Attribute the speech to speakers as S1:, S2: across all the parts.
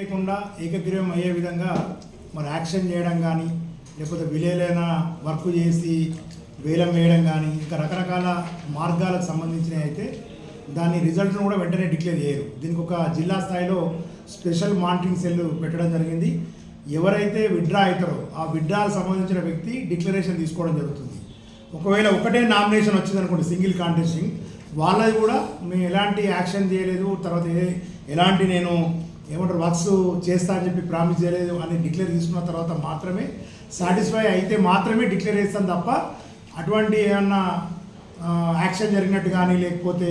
S1: లేకుండా ఏకగ్రీవం అయ్యే విధంగా మరి యాక్షన్ చేయడం కానీ లేకపోతే విలేలైన వర్క్ చేసి వేలం వేయడం కానీ ఇంకా రకరకాల మార్గాలకు సంబంధించినవి అయితే దాని రిజల్ట్ను కూడా వెంటనే డిక్లేర్ చేయరు. దీనికి ఒక జిల్లా స్థాయిలో స్పెషల్ మానిటరింగ్ సెల్ పెట్టడం జరిగింది. ఎవరైతే విడ్డ్రా అవుతారో ఆ విత్డ్రాకు సంబంధించిన వ్యక్తి డిక్లరేషన్ తీసుకోవడం జరుగుతుంది. ఒకవేళ ఒకటే నామినేషన్ వచ్చింది అనుకోండి సింగిల్ కాంటెస్టింగ్ వాళ్ళది కూడా మేము ఎలాంటి యాక్షన్ చేయలేదు తర్వాత ఎలాంటి నేను ఏమంటారు వర్క్స్ చేస్తా అని చెప్పి ప్రామిస్ చేయలేదు అని డిక్లేర్ తీసుకున్న తర్వాత మాత్రమే సాటిస్ఫై అయితే మాత్రమే డిక్లేర్ చేస్తాం తప్ప అటువంటి ఏమన్నా యాక్షన్ జరిగినట్టు కానీ లేకపోతే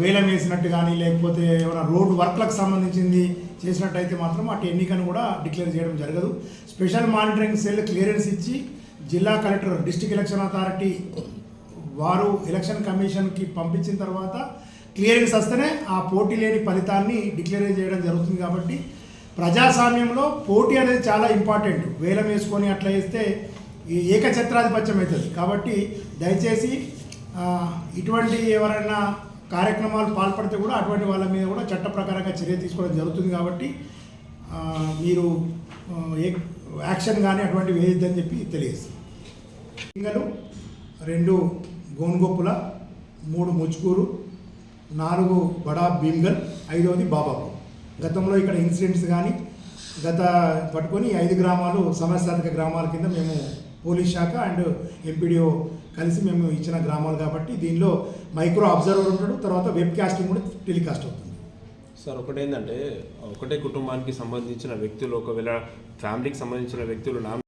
S1: వేలం వేసినట్టు కానీ లేకపోతే ఏమైనా రోడ్ వర్క్లకు సంబంధించింది చేసినట్టయితే మాత్రం అటు ఎన్నికను కూడా డిక్లేర్ చేయడం జరగదు. స్పెషల్ మానిటరింగ్ సెల్ క్లియరెన్స్ ఇచ్చి జిల్లా కలెక్టర్ డిస్టిక్ ఎలక్షన్ అథారిటీ వారు ఎలక్షన్ కమిషన్కి పంపించిన తర్వాత క్లియరెన్స్ వస్తేనే ఆ పోటీ లేని ఫలితాన్ని డిక్లేర్ చేయడం జరుగుతుంది కాబట్టి ప్రజాస్వామ్యంలో పోటీ అనేది చాలా ఇంపార్టెంట్. వేలం వేసుకొని అట్లా వేస్తే ఏకఛత్రాధిపత్యం అవుతుంది. కాబట్టి దయచేసి ఇటువంటి ఎవరైనా కార్యక్రమాలు పాల్పడితే కూడా అటువంటి వాళ్ళ మీద కూడా చట్ట ప్రకారంగా చర్య తీసుకోవడం జరుగుతుంది కాబట్టి మీరు ఏ యాక్షన్ కానీ అటువంటివి వేయొద్దని చెప్పి తెలియజేస్తుంది సింగలు రెండు గోనుగొప్పుల మూడు ముచ్చుకూరు నాలుగు బడా భీమ్గల్ ఐదవది బాబాపు గతంలో ఇక్కడ ఇన్సిడెంట్స్ కానీ గత పట్టుకొని ఐదు గ్రామాలు సమస్యాత్మక గ్రామాల కింద మేము పోలీస్ శాఖ అండ్ ఎంపీడీఓ కలిసి మేము ఇచ్చిన గ్రామాలు కాబట్టి దీనిలో మైక్రో అబ్జర్వర్ ఉంటాడు తర్వాత వెబ్ కాస్టింగ్ కూడా టెలికాస్ట్ అవుతుంది.
S2: సార్ ఒకటేంటంటే ఒకటే కుటుంబానికి సంబంధించిన వ్యక్తులు ఒకవేళ ఫ్యామిలీకి సంబంధించిన వ్యక్తులు నా